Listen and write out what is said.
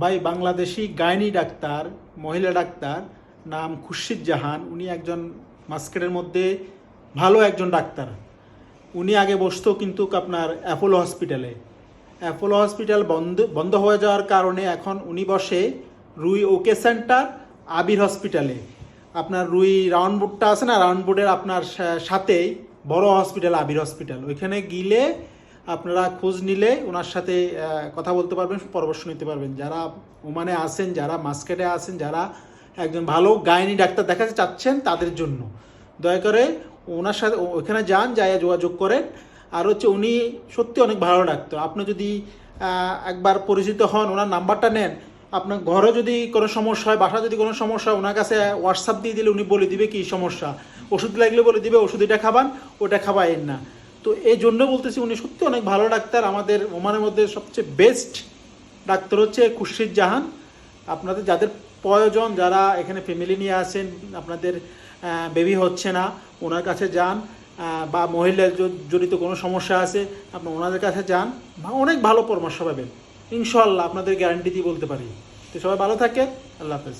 ভাই, Bangladeshi gynae doctor, মহিলা doctor নাম খুরশিদ জাহান। উনি একজন মাস্কেটের মধ্যে ভালো একজন ডাক্তার। উনি আগে বসতো কিন্তু আপনার অ্যাপোলো হসপিটালে। অ্যাপোলো হসপিটাল বন্ধ বন্ধ হয়ে যাওয়ার কারণে এখন উনি বসে রুই ওকে সেন্টার, আবির হসপিটালে। আপনার রুই রাউন্ড বোর্ডটা আছে না, রাউন্ড বোর্ডের আপনার সাথেই বড় হসপিটাল, আবির হসপিটাল। ওইখানে গিলে আপনারা খোঁজ নিলে ওনার সাথে কথা বলতে পারবেন, পরামর্শ নিতে পারবেন। যারা ওমানে আছেন, যারা মাস্কেটে আছেন, যারা একজন ভালো গাইনি ডাক্তার দেখাতে চাচ্ছেন তাদের জন্য। দয়া করে ওনার সাথে ওখানে যান যাই যোগাযোগ করেন। আর হচ্ছে উনি সত্যি অনেক ভালো ডাক্তার। আপনি যদি একবার পরিচিত হন, ওনার নাম্বারটা নেন। আপনার ঘরে যদি কোনো সমস্যা হয় বাসা যদি কোনো সমস্যা হয়, ওনার কাছে হোয়াটসঅ্যাপ দিয়ে দিলে উনি বলে দিবে কি সমস্যা। ওষুধ লাগলে বলে দিবে, ওষুধ এটা খাবান, ওটা খাবাইন না। তো এই জন্য বলতেছি উনি সত্যি অনেক ভালো ডাক্তার। আমাদের ওমানের মধ্যে সবচেয়ে বেস্ট ডাক্তার হচ্ছে খুরশিদ জাহান। আপনাদের যাদের প্রয়োজন, যারা এখানে ফ্যামিলি নিয়ে আসেন আপনাদের বেবি হচ্ছে না, ওনার কাছে যান বা মহিলার জড়িত কোনো সমস্যা আছে, আপনি ওনাদের কাছে যান অনেক ভালো পরামর্শ পাবেন। ইনশাল্লাহ আপনাদের গ্যারান্টি দিয়ে বলতে পারি। তো সবাই ভালো থাকে আল্লাহ হাফেজ।